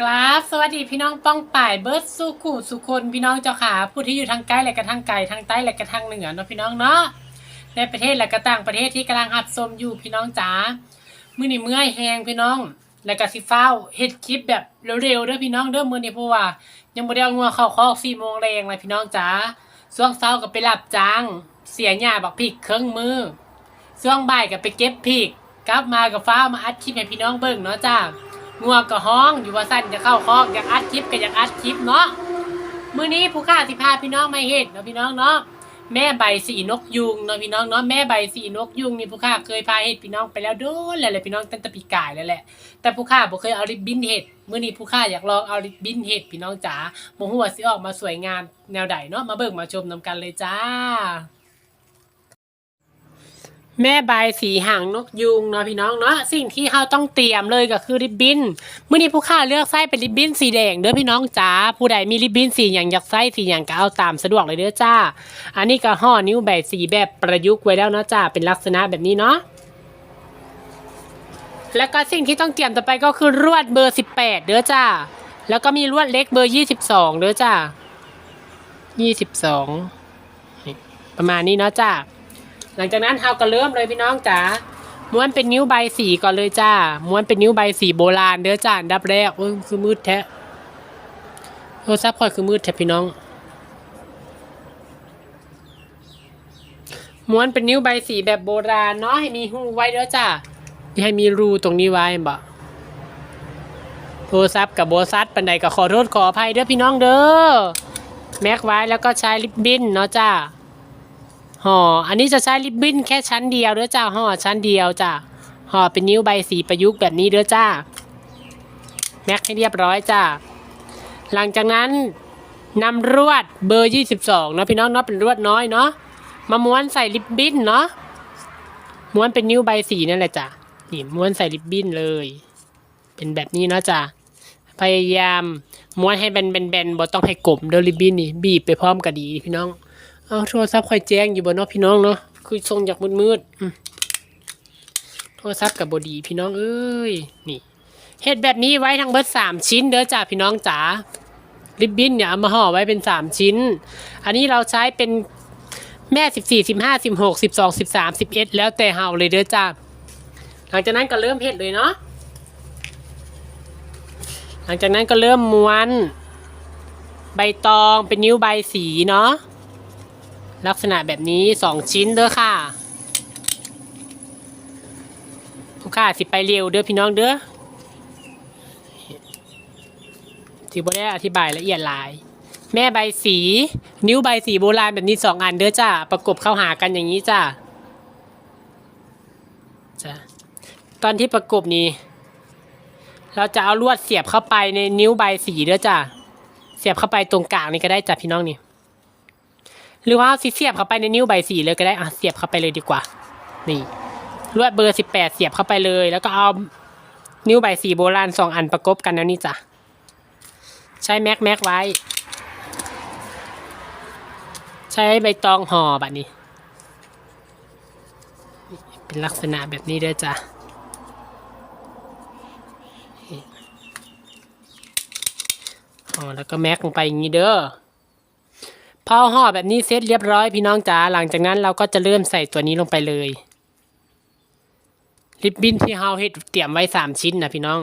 กราบสวัสดีพี่น้องป้องป่ายเบิร์ดสุขุสุคนพี่น้องเจ้าขาผู้ที่อยู่ทางใกล้และกระทางไกลทางใต้และกระทางเหนือเนาะพี่น้องเนาะในประเทศและกระต่างประเทศที่กำลังหัดชมอยู่พี่น้องจ๋ามื้อนี้เมื่อยแหงพี่น้อง แล้วก็สิฟ้าเฮ็ดคลิปแบบเร็วๆเด้อพี่น้องเด้อมือนี้เพราะว่า ยังบ่ได้เอางัวเข้าคอก4โมงแรงเลยพี่น้องจ๋าช่วงเช้าก็ไปรับจ้างเสียหญ้าบักพริกเครื่องมือช่วงบ่ายก็ไปเก็บพริกกลับมาก็ฟ้ามาอัดคลิปให้พี่น้องเบิ่งเนาะจ้า งัวก็ห้องอยู่ว่าสั้นจะเข้าคอกอยากอัดคลิปก็อยากอัดคลิปเนาะมื้อนี้ผู้ข้าสิพาพี่น้องมาเฮ็ดเนาะพี่น้องเนาะแม่ใบสีนกยุงเนาะพี่น้องเนาะแม่ใบสีนกยุงนี่ผู้ข้าเคยพาเฮ็ดพี่น้องไปแล้วโดนแล้วแหละพี่น้องตั้งแต่ปีกายแล้วแหละ แต่ผู้ข้าบ่เคยเอาริบบิ้นเฮ็ดมื้อนี้ผู้ข้าอยากลองเอาริบบิ้นเฮ็ดพี่น้องจ๋าบ่ฮู้ว่าสิออกมาสวยงามแนวใดเนาะมาเบิ่งมาชมนํกันเลยจ้า แม่ใบสีหางนกยูงเนาะพี่น้องเนาะสิ่งที่เราต้องเตรียมเลยก็คือริบบิ้นเมื่อนี้ผู้ค้าเลือกไส้เป็นริบบิ้นสีแดงเด้อพี่น้องจ๋าผู้ใดมีริบบิ้นสีอย่างอยากไส้สีอย่างก็เอาตามสะดวกเลยเด้อจ้า อันนี้ก็ห่อนิ้วแบบสีแบบประยุกต์ไว้แล้วเนาะจ้าเป็นลักษณะแบบนี้เนาะแล้วก็สิ่งที่ต้องเตรียมต่อไปก็คือลวดเบอร์ 18 เด้อจ้า แล้วก็มีลวดเล็กเบอร์ 22 เด้อจ้า 22 ประมาณนี้เนาะจ้า หลังจากนั้นเราก็เริ่มเลยพี่น้องจ๋าม้วนเป็นนิ้วใบสีก่อนเลยจ้า ม้วนเป็นนิ้วใบสีโบราณเด้อจ้าดับแรกเอ้ยคือมืดแท้โทรศัพท์ค่อยคือมืดแท้พี่น้อง ม้วนเป็นนิ้วใบสีแบบโบราณเนาะให้มีหูไว้เด้อจ้าให้มีรูตรงนี้ไว้บ่โทรศัพท์กับโบซัดปันใดก็ขอโทษขออภัยเด้อพี่น้องเด้อแม็กไว้แล้วก็ใช้ลิปบิ้นเนาะจ้า ห่ออันนี้จะใช้ริบบิ้นแค่ชั้นเดียวเด้อจ้าห่อชั้นเดียวจ้าห่อเป็นนิ้วใบสีประยุกต์แบบนี้เด้อจ้าแม็กให้เรียบร้อยจ้าหลังจากนั้นนำรวดเบอร์ 22เนาะพี่น้องเนาะเป็นรวดน้อยเนาะมาม้วนใส่ริบบิ้นเนาะม้วนเป็นนิ้วใบสีนั่นแหละจ้ะนี่ม้วนใส่ริบบิ้นเลย เป็นแบบนี้เนาะจ้ะพยายามม้วนให้แบนๆบ่ต้องให้กลมเดอริบบิ้นนี่บีบไปพร้อมกันดีพี่น้อง เอาโทรศัพท์ค่อยแจ้งอยู่บนเนาะพี่น้องเนาะคือทรงอยากมืดๆอืมโทรศัพท์กับบดีพี่น้องเอ้ยนี่เฮ็ดแบบนี้ไว้ทั้งเบิดสามชิ้นเด้อจ้าพี่น้องจ๋าริบบิ้นเนี่ยเอามาห่อไว้เป็นสามชิ้น อันนี้เราใช้เป็นแม่สิบสี่สิบห้าสิบหกสิบสองสิบสามสิบเอ็ดแล้วแต่เฮาเลยเด้อจ้าหลังจากนั้นก็เริ่มเฮ็ดเลยเนาะหลังจากนั้นก็เริ่มม้วน ใบตองเป็นนิ้วใบสีเนาะ ลักษณะแบบนี้สองชิ้นเด้อค่ะผู้ค่าสิไปเร็วเด้อพี่น้องเด้อที่บ่ได้อธิบายละเอียดหลาย แม่ใบสี นิ้วใบสีโบราณแบบนี้สองอันเด้อจ้าประกบเข้าหากันอย่างนี้จ้าจ้าตอนที่ประกบนี้ เราจะเอาลวดเสียบเข้าไปในนิ้วใบสีเด้อจ้าเสียบเข้าไปตรงกลางนี่ก็ได้จ้ะพี่น้องนี่ หรือว่าเอาสิเสียบเข้าไปในนิ้วใบสีเลยก็ได้อะเสียบเข้าไปเลยดีกว่า นี่ลวดเบอร์สิบแปดเสียบเข้าไปเลย แล้วก็เอานิ้วใบสีโบราณสองอันประกบกันแล้วนี่จ้ะใช้แม็กแม็กไว้ ใช้ใบตองห่อแบบนี้ เป็นลักษณะแบบนี้ด้วยจ้ะนี่ห่อแล้วก็แม็กลงไปอย่างนี้เด้อ พอห่อแบบนี้เสร็จเรียบร้อยพี่น้องจ๋าหลังจากนั้นเราก็จะเริ่มใส่ตัวนี้ลงไปเลย ริบบิ้นที่เฮาเฮ็ดเตรียมไว้สามชิ้นนะพี่น้อง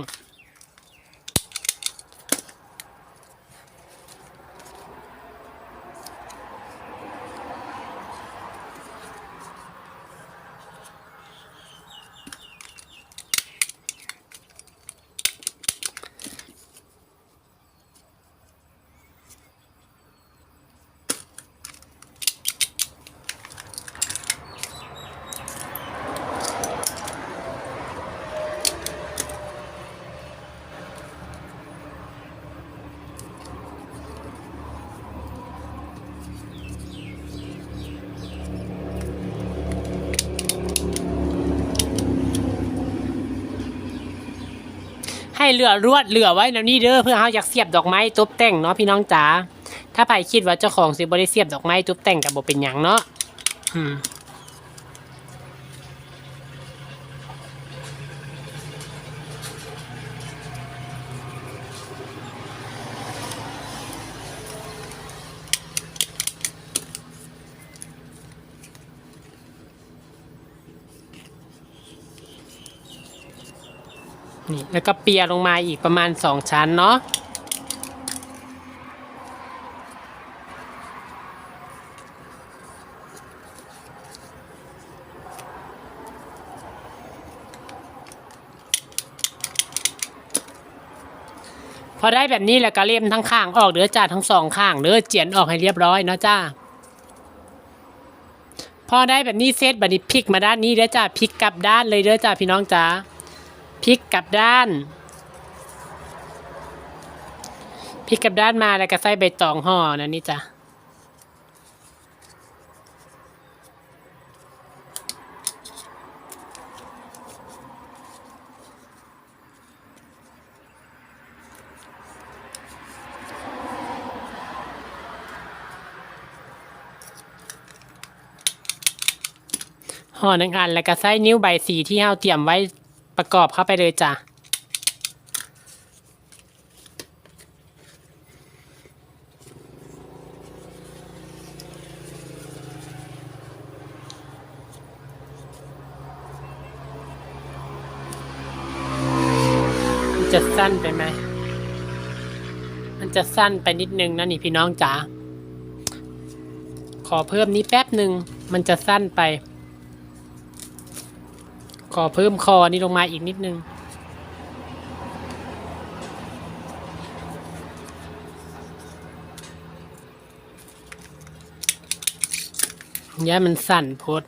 เหลือรวดเหลือไว้นะนี่เด้อเพื่อเฮาอยากเสียบดอกไม้ตบแต่งเนาะพี่น้องจ๋าถ้าใครคิดว่าเจ้าของสิบ่ได้เสียบดอกไม้ตบแต่งกับบ่เป็นหยังเนาะอืม นี่แล้วก็เปียลงมาอีกประมาณสองชั้นเนาะพอได้แบบนี้แล้วก็เลี่ยมทั้งข้างออกเด้อจ้าทั้งสองข้างเด้อเจียนออกให้เรียบร้อยเนาะจ้าพอได้แบบนี้เซตบัดนี้พลิกมาด้านนี้เด้อจ้าพลิกกลับด้านเลยเด้อจ้าพี่น้องจ้า พลิกกลับด้านพลิกกลับด้านมาแล้วก็ใส่ใบตองห่อนะนี่จ้าห่อหนึ่งอันแล้วก็ใส่นิ้วใบสีที่เราเตรียมไว้ ประกอบเข้าไปเลยจ้ามันจะสั้นไปไหม มันจะสั้นไปนิดนึงนะนี่พี่น้องจ๋า ขอเพิ่มนี้แป๊บหนึ่ง มันจะสั้นไป ขอเพิ่มคอนี้ลงมาอีกนิดนึงย่ามันสั่นพด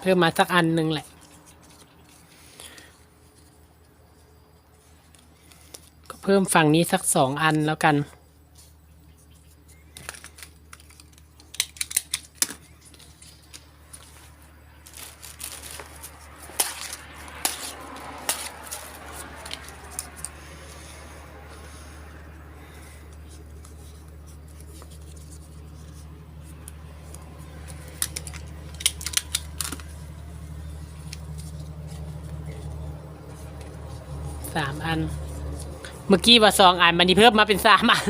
เพิ่มมาสักอันหนึ่งแหละ ก็เพิ่มฝั่งนี้สักสองอันแล้วกัน สามอัน เมื่อกี้ว่าสองอันมันนี่เพิ่มมาเป็นสามอัน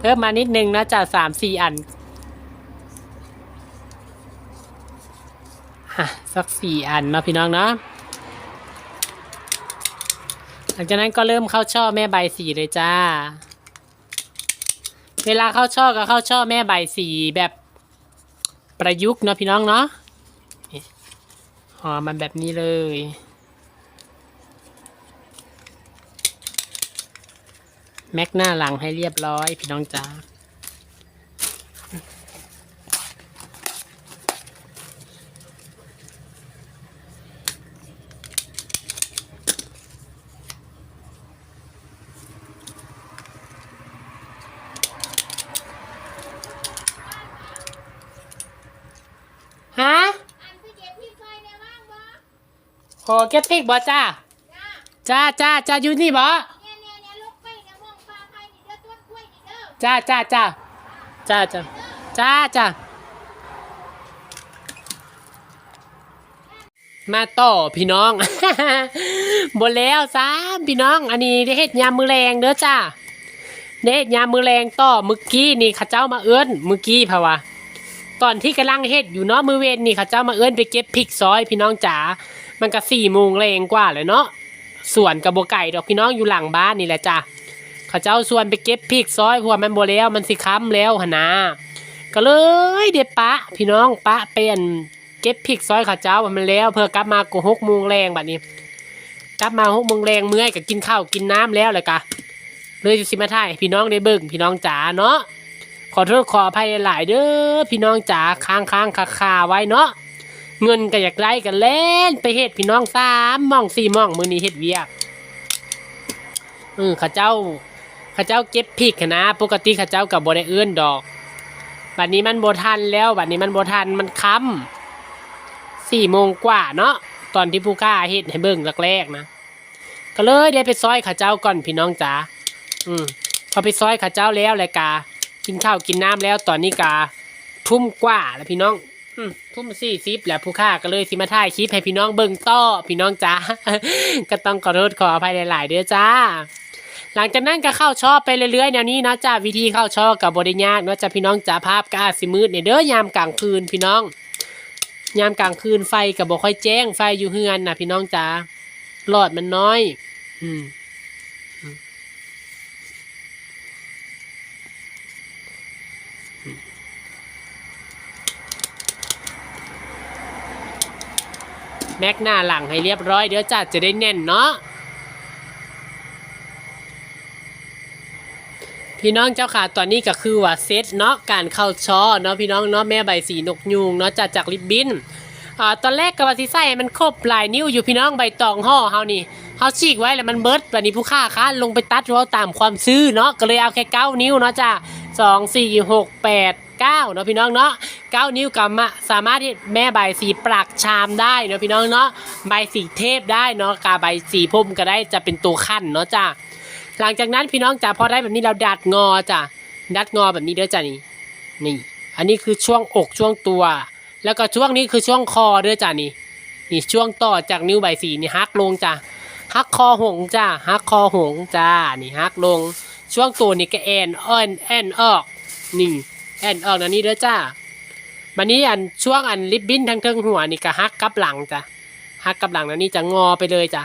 เพิ่มมานิดนึงนะจากสามสี่อันฮะสักสี่อันนะพี่น้องเนาะหลังจากนั้นก็เริ่มเข้าช่อแม่ใบสีเลยจ้า เวลาเข้าช่อก็เข้าช่อแม่ใบสีแบบประยุกต์เนาะพี่น้องเนาะห่อมันแบบนี้เลย แม็กหน้าหลังให้เรียบร้อย พี่น้องจ๋าฮะอันพี่เก็บพี่ซอยในว่างบ่ขอเก็บพริกบ่จ้า จ้าจ้าจ้าอยู่นี่บ่ จ้าจ้าจ้าจ้าจ้าจ้าจ้ามาต่อพี่น้องบนแล้วสามพี่น้อง อันนี้ได้เฮ็ดยามมือแรงเด้อจ้าได้เฮ็ดยามมือแรงต่อเมื่อกี้นี่ข้าเจ้ามาเอื้อนเมื่อกี้เพราะว่าตอนที่กำลังเฮ็ดอยู่เนาะมือเวนนี่ข้าเจ้ามาเอื้อนไปเก็บพริกซอยพี่น้องจ๋ามันก็สี่โมงแรงกว่าเลยเนาะส่วนกับโบไก่ดอกพี่น้องอยู่หลังบ้านนี่แหละจ้า ขาเจ้าส่วนไปเก็บพริกซอยพวมันโบแล้วมันสิค้ำแล้วหนนาก็เลยเด็ปะ พี่น้องปะเป็นเก็บพริกซอยเขาเจ้าว่ามันแล้ว เพื่อกลับมากูหกโมงแรงบัดนี้ กลับมาหกโมงแรงเมื่อยก็กินข้าวกินน้ำแล้วเลยกะเลยสิมาถ่ายพี่น้องได้เบิ่งพี่น้องจ๋าเนาะขอโทษขออภัยหลายเด้อพี่น้องจ๋าค้างค้างคาคาไว้เนาะเงินก็อยากได้กันเล่นไปเฮ็ดพี่น้องสามมองสี่มองมือนี้เฮ็ดเวียกเออเขาเจ้า ข้าเจ้าเก็บพริกนะ ปกติข้าเจ้ากับบได้เอื้อนดอกบัดนี้มันโบทันแล้วบัดนี้มันโบทันมันค้ำสี่โมงกว่าเนาะตอนที่ผู้กล้าเฮ็ดให้เบิ่งแรกๆนะก็เลยได้ไปซอยข้าเจ้าก่อนพี่น้องจ๋าอืมพอไปซอยข้าเจ้าแล้วแหละกากินข้าวกินน้ำแล้วตอนนี้กาทุ่มกว่าแล้วพี่น้องทุ่มสี่สิบแล้วผู้ค่าก็เลยสิมาถ่ายคลิปให้พี่น้องเบิ่งต่อพี่น้องจ๋าก็ต้องขอโทษขออภัยหลายๆเด้อจ้า หลังจากนั้นก็เข้าช่อไปเรื่อยๆแนวนี้นะจ้าวิธีเข้าช่อกับบริยากนะจ้าพี่น้องจ้าภาพก็อาสิมืดเนี่ยเด้อยามกลางคืนพี่น้อง ยามกลางคืนไฟก็บ่ค่อยแจ้งไฟอยู่เฮือนนะพี่น้องจ้าหลอดมันน้อย อืมแม็กหน้าหลังให้เรียบร้อยเดี๋ยวจ้าจะได้แน่นเนาะ พี่น้องเจ้าค่ะตอนนี้ก็คือว่าเซตเนาะการเข้าช่อเนาะพี่น้องเนาะแม่ใบสีนกยูงเนาะจากจากริบบิ้นอ่าตอนแรกก็ว่าสิใส่ให้มันครบหลายนิ้วอยู่พี่น้องใบตองห่อเฮานี่เฮาฉีกไว้แล้วมันเบิดวันนี้ผู้ค่าค้าลงไปตัดเราตามความซื้อเนาะก็เลยเอาแค่เก้านิ้วเนาะจ้าสองสี่หกแปดเก้าเนาะพี่น้องเนาะเก้านิ้วกับมาสามารถที่แม่ใบสีปลักชามได้เนาะพี่น้องเนาะใบสีเทพได้เนาะกาใบสีพรมก็ได้จะเป็นตัวขั้นเนาะจ้า หลังจากนั้นพี่น้องจ๋าพอได้แบบนี้เราดัดงอจ้ะดัดงอแบบนี้เด้อจ้ะนี่นี่ อันนี้คือช่วงอกช่วงตัว แล้วก็ช่วงนี้คือช่วงคอเด้อจ้ะนี่นี่ช่วงต่อจากนิ้วใบสีนี่ฮักลงจ้ะฮักคอหงจ้ะฮักคอหงจ้านี่ฮักลง ช่วงตัวนี่ก็แอนอ้อนแอนออกนี่แอนออกนะนี่เด้อจ้าวันนี้อันช่วงอันริบบิ้นทั้งเทิงหัวนี่ก็ฮักกับหลังจ้ะฮักกับหลังนะนี่จะงอไปเลยจ้ะ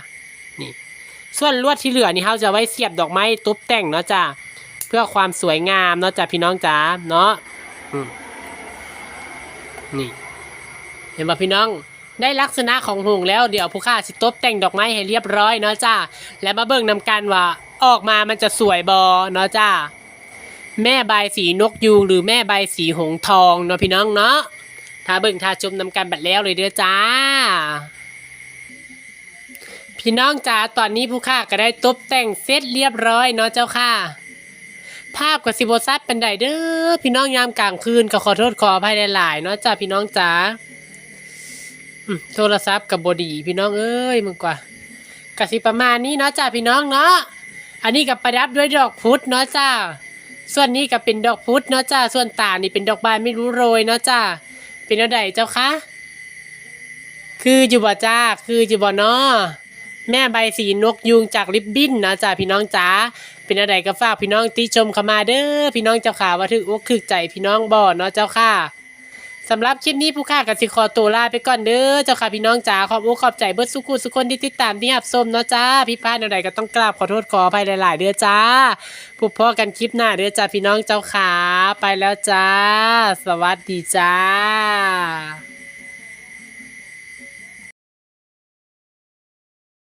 ส่วนลวดที่เหลือนี่เขาจะไว้เสียบดอกไม้ตุบแต่งเนาะจ้ะเพื่อความสวยงามเนาะจ้ะพี่น้องจ๋าเนาะนี่ เห็นป่ะพี่น้องได้ลักษณะของหงแล้วเดี๋ยวผู้ค่าสิตบแต่งดอกไม้ให้เรียบร้อยเนาะจ้าและมาเบิ่งนำกันว่าออกมามันจะสวยบอเนาะจ้าแม่ใบสีนกยูงหรือแม่ใบสีหงทองเนาะพี่น้องเนาะถ้าเบิ่งถ้าชมนำกันบัดแล้วเลยเด้อจ้า พี่น้องจ๋าตอนนี้ผู้ค่าก็ได้ตบแต่งเสร็จเรียบร้อยเนาะเจ้าค่ะ ภาพกับสิบซัดเป็นไดเด้อพี่น้องยามกลางคืนก็ขอโทษขออภัยหลายๆเนาะจ้าพี่น้องจ๋าโทรศัพท์กับบดีพี่น้องเอ้ยมึงกว่ากสิประมาณนี้เนาะจ้าพี่น้องเนาะอันนี้กับประดับด้วยดอกพุธเนาะจ้าส่วนนี้ก็เป็นดอกพุธเนาะจ้าส่วนตานี่เป็นดอกบานไม่รู้โรยเนาะจ้าเป็นอาใดเจ้าคะคืออยู่บ่จ้าคืออยู่บ่เนาะ แม่ใบสีนกยุงจากริบบิ้นนะจ๊ะพี่น้องจ๋าเป็นอะไรก็ฝากพี่น้องติชมเข้ามาเด้อพี่น้องเจ้าค่ะว่าถึกอกถึกใจพี่น้องบ่เนาะเจ้าค่ะสำหรับคลิปนี้ผู้ค่ากับสิขอตัวลาไปก่อนเด้อเจ้าค่ะพี่น้องจ๋าขอบอกขอบใจเบิร์ดสุขุสุคนที่ติดตามที่หับชมเนาะจ้าพี่พลาดอะไรก็ต้องกราบขอโทษขออภัยหลายๆเด้อจ้าพบพอกันคลิปหน้าเด้อจ้าพี่น้องเจ้าค่ะไปแล้วจ้า สวัสดีจ้า